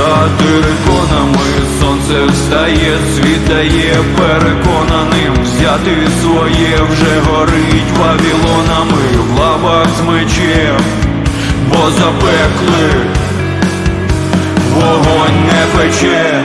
за териконами сонце встає, світає переконаним. Взяти своє вже горить вавілонами в лавах з мечем, бо запеклих Вогонь не пече,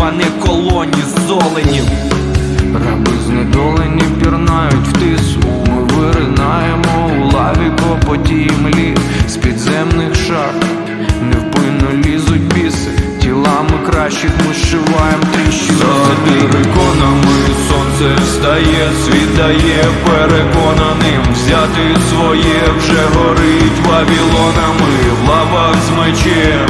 вовків, колоні золенів. Раби знедолені пірнають в тису. Ми виринаємо у лаві по потій млі з підземних шахт. Невпинно лізуть біси, тілами кращих ми зшиваємо тріщини. За териконами сонце встає, світає переконаним взяти своє вже горить вавілонами в лавах з мечем,